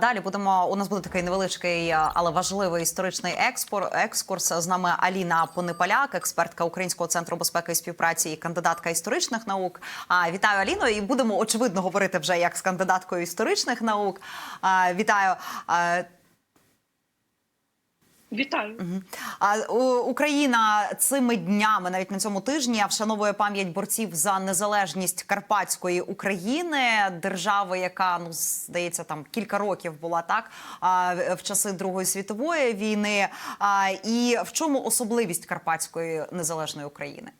Далі будемо. У нас буде такий невеличкий, е, але важливий історичний експор, екскурс. З нами Аліна Понепаляк, експертка Українського центру безпеки і співпраці і кандидатка історичних наук. А вітаю Аліно, і будемо очевидно говорити вже як з кандидаткою історичних наук. А, вітаю. А, Вітаю. А у- Україна цими днями, навіть на цьому тижні, вшановує пам'ять борців за незалежність Карпатської України, держави, яка ну здається там кілька років була так а, в- часи Другої світової війни. А, і в чому особливість Карпатської незалежної України?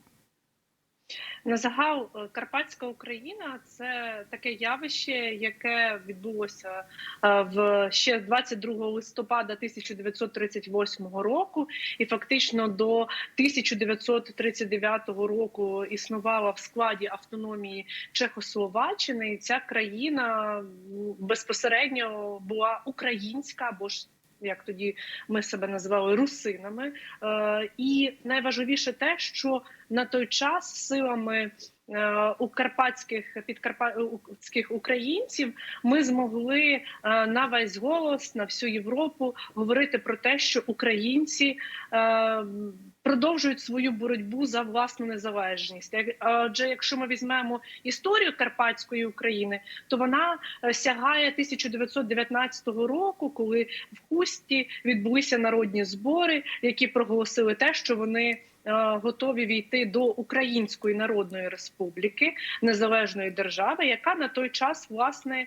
На загал е, Карпатська Україна це таке явище, яке відбулося е, в ще 22 листопада 1938 року, і фактично до 1939 року існувала в складі автономії Чехословаччини. І ця країна безпосередньо була українська або ж. Як тоді ми себе називали русинами, Е, і найважливіше те, що на той час силами укарпатських у карпатських підкарпатських українців ми змогли е, на весь голос на всю Європу говорити про те, що українці е, продовжують свою боротьбу за власну незалежність. Адже якщо ми візьмемо історію Карпатської України, то вона е, сягає 1919 року, коли в Хусті відбулися народні збори, які проголосили те, що вони е, готові війти до Української Народної Республіки, незалежної держави, яка на той час власне.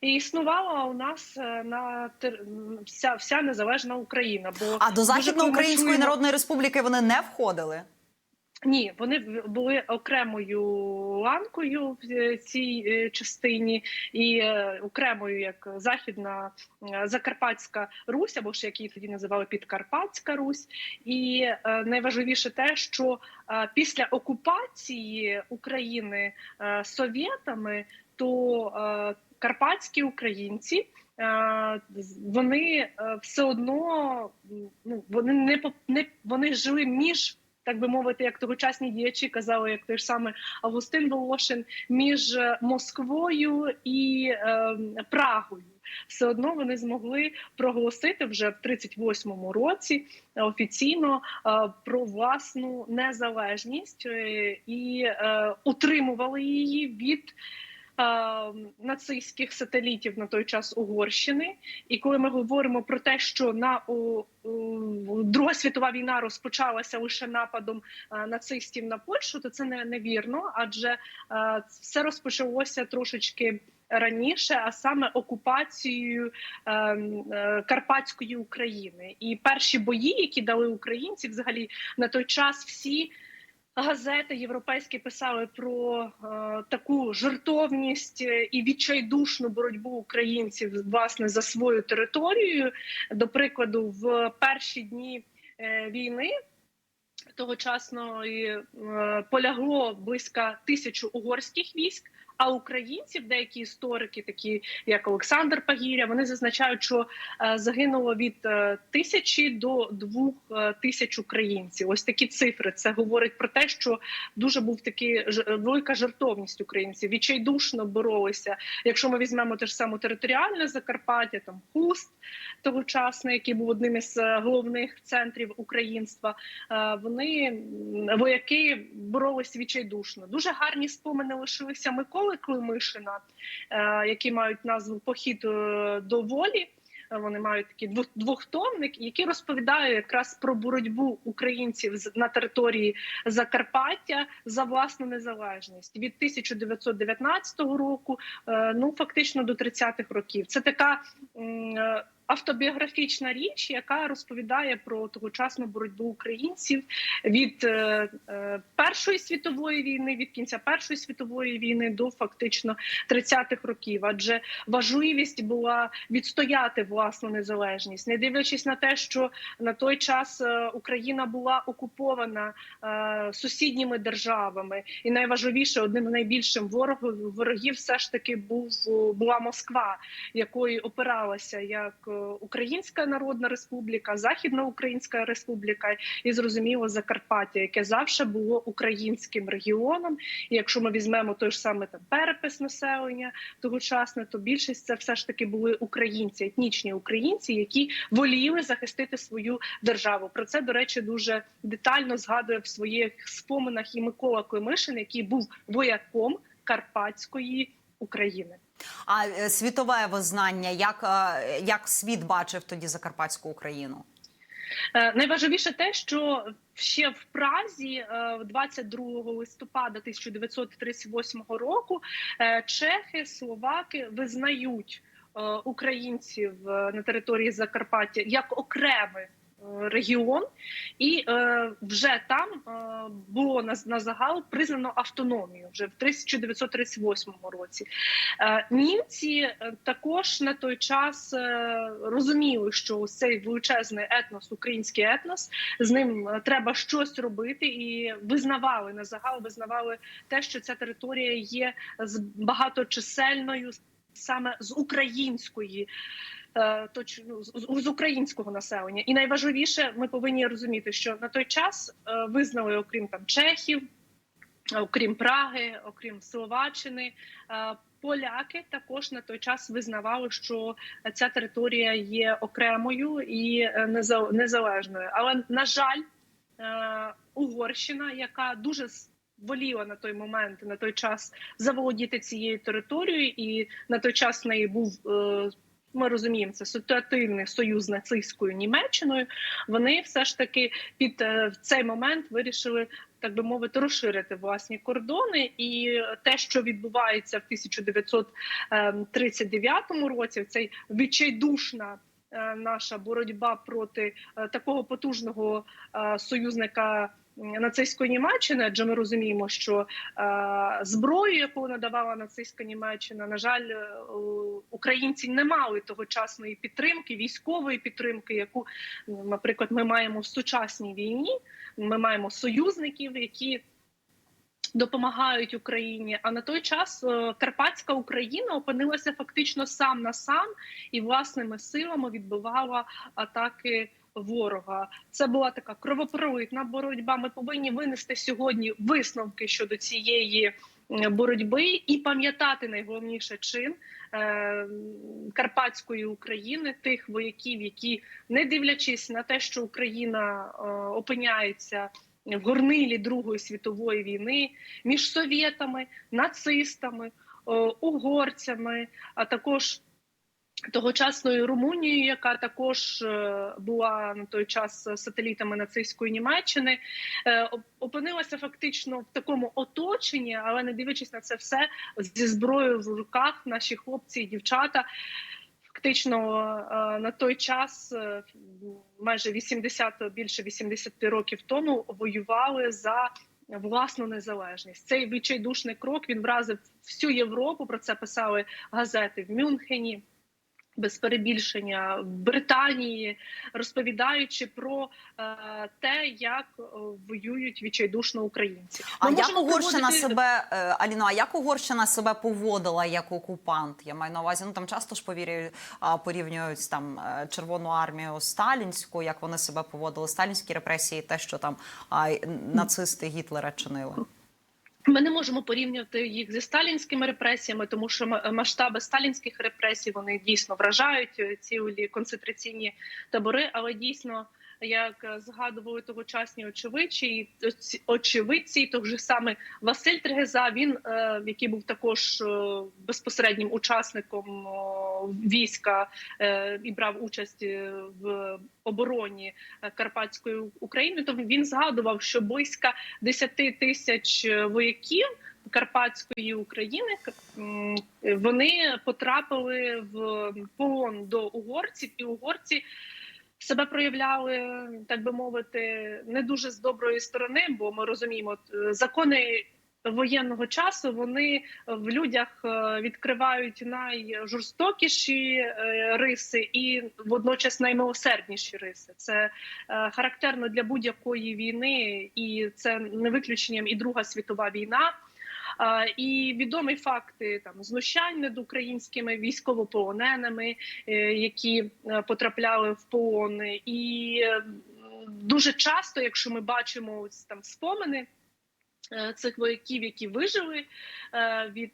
І існувала у нас е, на тер- вся, вся незалежна Україна. Бо А до Західноукраїнської чуємо- Народної Республіки вони не входили. ні, вони були окремою ланкою в е, цій е, частині, і окремою як Західна Закарпатська Русь, або ж як її тоді називали Підкарпатська Русь. І найважливіше те, що після окупації України совєтами, то карпатські українці. е, Вони е, все одно ну вони не не вони жили між так би мовити, як тогочасні діячі казали, як той ж саме Августин Волошин, між е, Москвою і е, Прагою. Все одно вони змогли проголосити вже в 38-му році офіційно про власну незалежність і утримували її від. Е, Нацистських сателітів на той час Угорщини, і коли ми говоримо про те, що на у, у, Друга світова війна розпочалася лише нападом е, нацистів на Польщу, то це не невірно, адже е, все розпочалося трошечки раніше, а саме окупацією е, е, Карпатської України. І перші бої, які дали українці, взагалі на той час всі. Газети європейські писали про е, таку жертовність е, і відчайдушну боротьбу українців власне за свою територію. До прикладу, в перші дні е, війни тогочасно е, полягло близько тисячу угорських військ. А українців, деякі історики, такі як Олександр Пагіря, вони зазначають, що е, загинуло від е, тисячі до двох е, тисяч українців. Ось такі цифри. Це говорить про те, що дуже був такий велика жертовність українців. Відчайдушно боролися. Якщо ми візьмемо те ж саме територіальне Закарпаття, там Хуст тогочасний, який був одним із головних центрів українства. Вони вояки боролись відчайдушно. Дуже гарні спомини лишилися Миколи Климишина, е, які мають назву Похід е, до волі. Е, Вони мають такий двох- двохтомник, який розповідає якраз про боротьбу українців на території Закарпаття за власну незалежність від 1919 року, ну фактично до 30-х років. Це така автобіографічна річ, яка розповідає про тогочасну боротьбу українців від е, е, Першої світової війни, від кінця Першої світової війни до фактично 30-х років. Адже важливість була відстояти власну незалежність, не дивлячись на те, що на той час е, Україна була окупована сусідніми державами, і найважливіше одним з найбільших ворогів ворогів все ж таки був була Москва, якої опиралася як Українська Народна Республіка, Західноукраїнська Республіка і зрозуміло Закарпаття, яке завжди було українським регіоном. І якщо ми візьмемо той ж саме там перепис населення тогочасне, то більшість це все ж таки були українці, етнічні українці, які воліли захистити свою державу. Про це до речі дуже детально згадує в своїх споминах і Микола Климишин, який був вояком Карпатської України. А е, світове визнання, як, е, як світ бачив тоді Закарпатську Україну? Е, Найважливіше те, що ще в Празі е, 22 листопада 1938 року чехи, словаки визнають українців на території Закарпаття як окремий е, регіон, і е, вже там е, було на, на загал признано автономію вже в 1938 році. Е, Німці також на той час розуміли, що ось цей величезний етнос, український етнос, з ним треба щось робити, і визнавали на загал, визнавали те, що ця територія є з багаточисельною саме з української. е, Точ, ну, з, українського населення, і найважливіше, ми повинні розуміти, що на той час е, визнали, окрім там чехів, окрім Праги, окрім Словаччини, е, поляки також на той час визнавали, що ця територія є окремою і неза- незалежною. Але на жаль, Угорщина, яка дуже воліла на той момент, на той час заволодіти цією територією, і на той час в неї був. е, Ми розуміємо, це ситуативний союз нацистською Німеччиною. Вони все ж таки під е, в цей момент вирішили так би мовити, розширити власні кордони, і те, що відбувається в 1939 році, цей відчайдушна е, наша боротьба проти такого потужного союзника. Нацистської Німеччини, адже ми розуміємо, що е, зброю, яку надавала нацистська Німеччина, на жаль, е, українці не мали тогочасної підтримки, військової підтримки, яку, наприклад, ми маємо в сучасній війні. Ми маємо союзників, які допомагають Україні. А на той час е, Карпатська Україна опинилася фактично сам на сам і власними силами відбивала атаки. Ворога це була така кровопролитна боротьба. Ми повинні винести сьогодні висновки щодо цієї боротьби і пам'ятати найголовніше чин е, Карпатської України, тих вояків, які не дивлячись на те, що Україна е, опиняється в горнилі Другої світової війни між совєтами, нацистами, е, угорцями, а також тогочасною Румунією, яка також е, була на той час сателітами нацистської Німеччини, е, опинилася фактично в такому оточенні, але не дивлячись на це все зі зброєю в руках, наші хлопці і дівчата. Фактично е, на той час, майже 80, більше 80 років тому, воювали за власну незалежність. Цей відчайдушний крок він вразив всю Європу. Про це писали газети в Мюнхені. Без перебільшення в Британії, розповідаючи про е, те, як е, воюють відчайдушно українці. А як Угорщина проводити- себе е, Аліно, а як Угорщина себе поводила як окупант? Я маю на увазі, ну там часто ж повірю, порівнюють там е, Червону армію сталінську, як вони себе поводили, сталінські репресії, те, що там нацисти Гітлера чинили. Ми не можемо порівнювати їх зі сталінськими репресіями, тому що ма- масштаби сталінських репресій вони дійсно вражають ці цілі концентраційні табори. Але дійсно, як е, згадували тогочасні очевидці, очевидці, той же саме Василь Трегеза, він е, який був також е, безпосереднім учасником війська і брав участь в обороні Карпатської України, то він згадував, що близько 10 тисяч вояків Карпатської України вони потрапили в полон до угорців, і угорці себе проявляли, так би мовити, не дуже з доброї сторони, бо ми розуміємо, е, закони. Воєнного часу вони в людях е, відкривають найжорстокіші е, риси і водночас наймилосердніші риси. Це характерно для будь-якої війни, і це не виключенням і Друга світова війна. І відомі факти там знущань над українськими військовополоненими, е, які е, потрапляли в полон, і дуже часто, якщо ми бачимо ось там спомини. Е, Цих вояків, які вижили е, від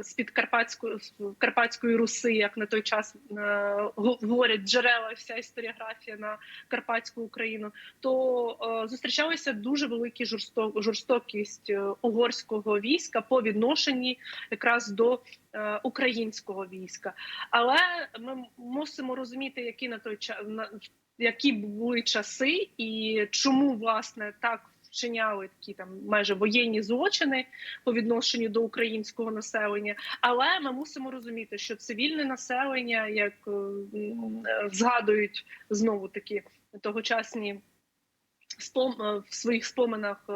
з під Карпатської Карпатської Руси, як на той час е, говорять джерела, вся історіографія на Карпатську Україну, то е, зустрічалася дуже велика жорсто, жорстокість е, угорського війська по відношенні якраз до е, українського війська. Але ми мусимо розуміти, які на той час які були часи, і чому власне так вчиняли такі там майже воєнні злочини по відношенню до українського населення. Але ми мусимо розуміти, що цивільне населення, як е, е, згадують знову таки тогочасні. Спом- е, В своїх споминах е,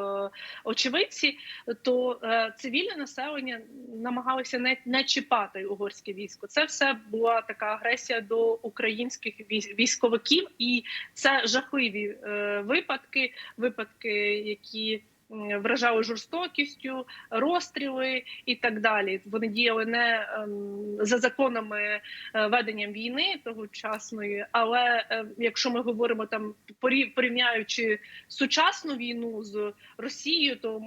очевидці, то е, цивільне населення намагалося не, не чіпати угорське військо. Це все була така агресія до українських військ- військовиків, і це жахливі випадки, випадки, які вражали жорстокістю, розстріли і так далі. Вони діяли не ем, за законами е, веденням війни тогочасної, але е, якщо ми говоримо там порів- порівняючи сучасну війну з Росією, то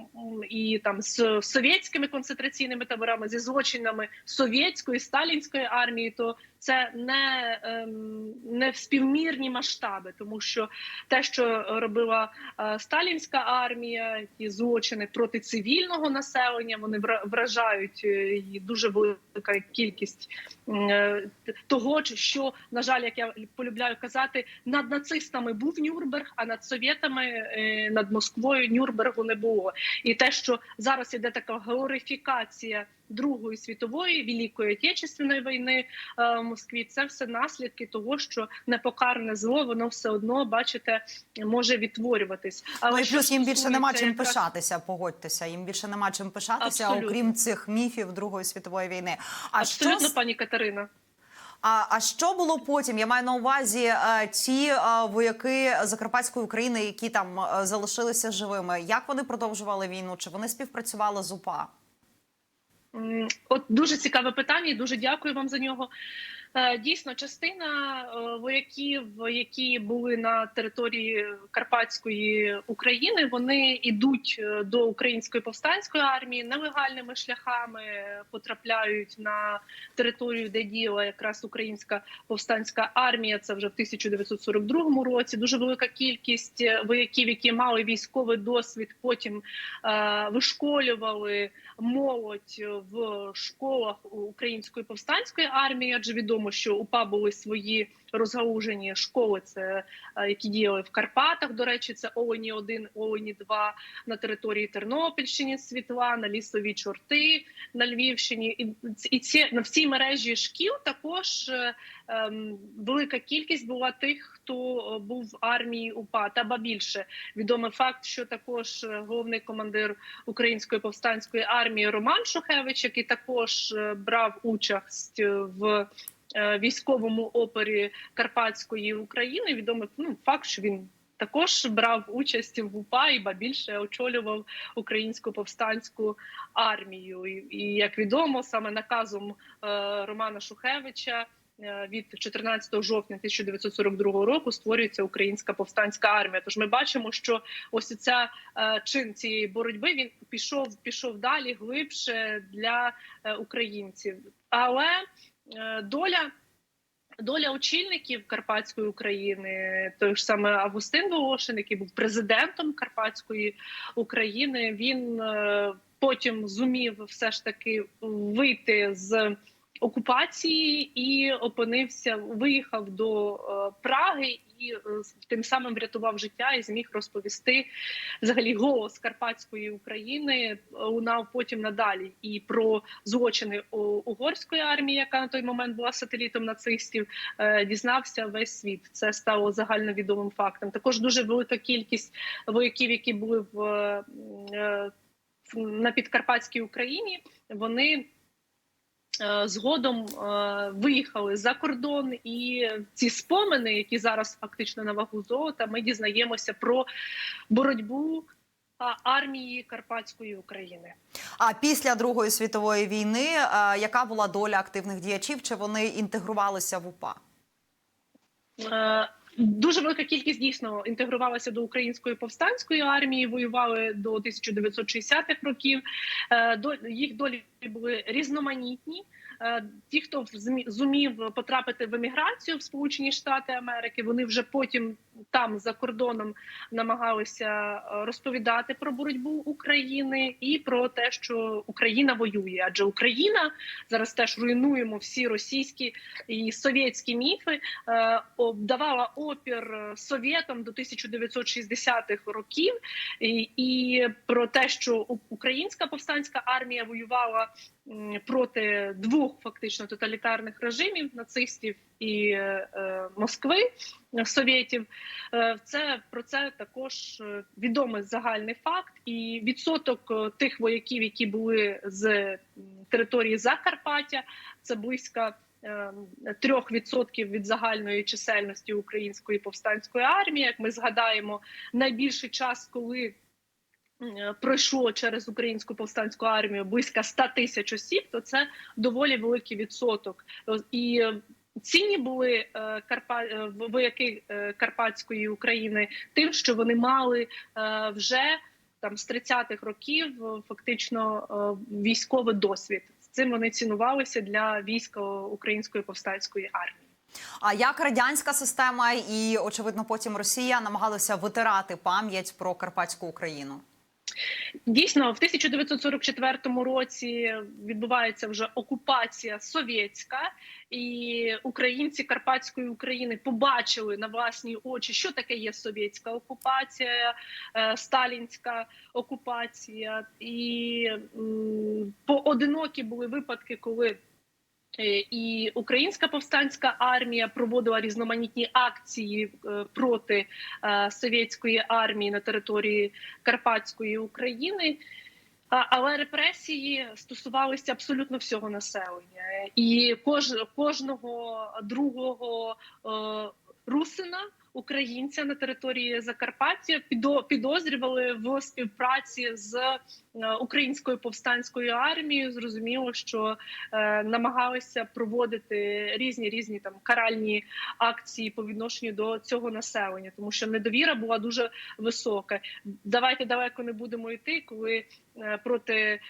і там з совєтськими концентраційними таборами зі злочинами совєтської сталінської армії, то це не, ем, не співмірні масштаби, тому що те, що робила е, сталінська армія, ті злочини проти цивільного населення, вони вра- вражають е, дуже велика кількість е, того, що на жаль, як я полюбляю казати, над нацистами був Нюрнберг, а над совєтами е, над Москвою Нюрнбергу не було. І те, що зараз іде така глорифікація Другої світової великої отечественної війни е, в Москві, це все наслідки того, що непокарне зло, воно все одно бачите може відтворюватись. Але Ну і плюс їм більше нема чим якраз- пишатися. Погодьтеся. Їм більше нема чим пишатися, Абсолютно. окрім цих міфів Другої світової війни. А Абсолютно, що пані Катерина. А, а що було потім? Я маю на увазі е, ті е, вояки Закарпатської України, які там залишилися живими. Як вони продовжували війну? Чи вони співпрацювали з УПА? От дуже цікаве питання, і дуже дякую вам за нього. Е, Дійсно, частина е, вояків, які були на території Карпатської України, вони йдуть е, до української повстанської армії нелегальними шляхами, потрапляють на територію, де діяла якраз українська повстанська армія. Це вже в 1942 році. Дуже велика кількість е, вояків, які мали військовий досвід, потім е, вишколювали молодь в школах української повстанської армії, адже відомо, що УПА були свої розгалужені школи. Це е, які діяли в Карпатах. До речі, це Олені 1 Олені 2 на території Тернопільщини, Світлана, лісові чорти на Львівщині. І, і ці на всій мережі шкіл також е, ем, велика кількість була тих, хто е, був в армії УПА. Та ба більше відомий факт, що також головний командир української повстанської армії Роман Шухевич, який також брав участь в військовому опері Карпатської України. Відомий ну, факт, що він. Також брав участь в УПА і ба більше очолював українську повстанську армію. І, як відомо, саме наказом е, Романа Шухевича е, від 14 жовтня 1942 року створюється українська повстанська армія. Тож ми бачимо, що ось ця е, чин цієї боротьби він пішов пішов далі глибше для е, українців. Але е, доля. Доля очільників Карпатської України, той ж саме Августин Волошин, який був президентом Карпатської України, він е, потім зумів все ж таки вийти з окупації і опинився, виїхав до е, Праги і е, тим самим врятував життя і зміг розповісти взагалі голос Карпатської України лунав потім надалі і про злочини угорської армії, яка на той момент була сателітом нацистів, е, дізнався весь світ. Це стало загальновідомим фактом. Також дуже велика кількість вояків, які були в е, на підкарпатській Україні. Вони е, згодом е, виїхали за кордон, і ці спомини, які зараз фактично на вагу золота, ми дізнаємося про боротьбу армії Карпатської України. А після Другої світової війни е, яка була доля активних діячів? Чи вони інтегрувалися в УПА? Е, Дуже велика кількість дійсно інтегрувалася до української повстанської армії, воювали до 1960-х років. Е, до їх долі були різноманітні. Е, Ті, хто зумів потрапити в еміграцію в Сполучені Штати Америки, вони вже потім там за кордоном намагалися е, розповідати про боротьбу України і про те, що Україна воює. Адже Україна зараз теж руйнуємо всі російські і совєтські міфи. е, давала опір совєтам до 1960-х років, і, про те, що українська повстанська армія воювала проти двох фактично тоталітарних режимів нацистів і е, е, Москви е, совєтів. Це про це також відомий загальний факт, і відсоток тих вояків, які були з території Закарпаття, це близько трьох відсотків від загальної чисельності української повстанської армії. Як ми згадаємо, найбільший час, коли пройшло через українську повстанську армію близько 100 тисяч осіб, то це доволі великий відсоток. І е, цінні були е, Карпа... е, вояки е, Карпатської України тим, що вони мали е, вже там з 30-х років е, фактично е, військовий досвід. Цим вони цінувалися для війська української повстанської армії. А як радянська система і очевидно потім Росія намагалися витирати пам'ять про Карпатську Україну? Дійсно, в 1944 році відбувається вже окупація совєтська, і українці Карпатської України побачили на власні очі, що таке є совєтська окупація, е, сталінська окупація, і поодинокі були випадки, коли. Е, І українська повстанська армія проводила різноманітні акції е, проти е, совєтської армії на території Карпатської України. Але репресії стосувалися абсолютно всього населення, і кож, кожного другого е, русина. Українця на території Закарпаття підо- підозрювали в співпраці з е, українською повстанською армією. Зрозуміло, що е, намагалися проводити різні різні там каральні акції по відношенню до цього населення, тому що недовіра була дуже висока. Давайте далеко не будемо йти, коли е, проти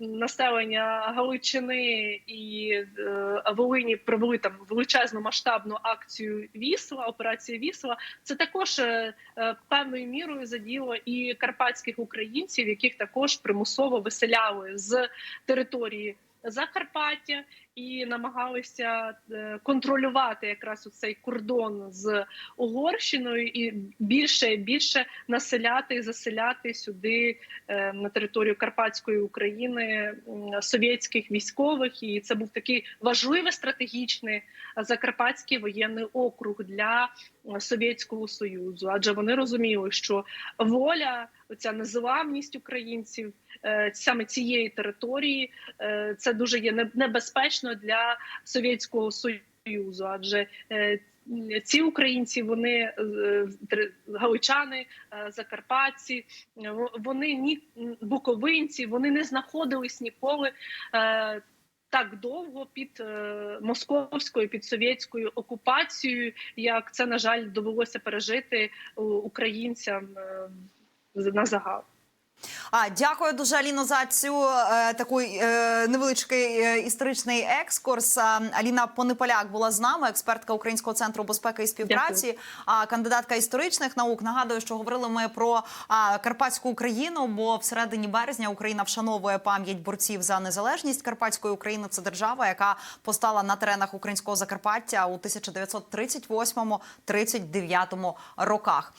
населення Галичини і Волині провели там величезну масштабну акцію Вісла, операція Вісла. Це також е, е, певною мірою заділо і карпатських українців, яких також примусово виселяли з території Закарпаття і намагалися е, контролювати якраз цей кордон з Угорщиною і більше і більше населяти і заселяти сюди е, на територію Карпатської України совєтських військових. І це був такий важливий стратегічний закарпатський воєнний округ для е, Совєтського Союзу, адже вони розуміли, що воля, оця незламність українців е, саме цієї території, е, це дуже є небезпечно для Совєтського Союзу, адже е, ці українці, вони галичани, закарпатці, вони ні буковинці, вони не знаходились ніколи. Так довго під московською під совєтською окупацією, як це на жаль довелося пережити українцям на загал. А дякую дуже Аліно за цю е, таку е, невеличкий е, історичний екскурс. Аліна Понеполяк була з нами, експертка Українського центру безпеки і співпраці, а кандидатка історичних наук. Нагадую, що говорили ми про а, Карпатську Україну, бо всередині березня Україна вшановує пам'ять борців за незалежність Карпатської України. Це держава, яка постала на теренах українського Закарпаття у 1938-39 роках.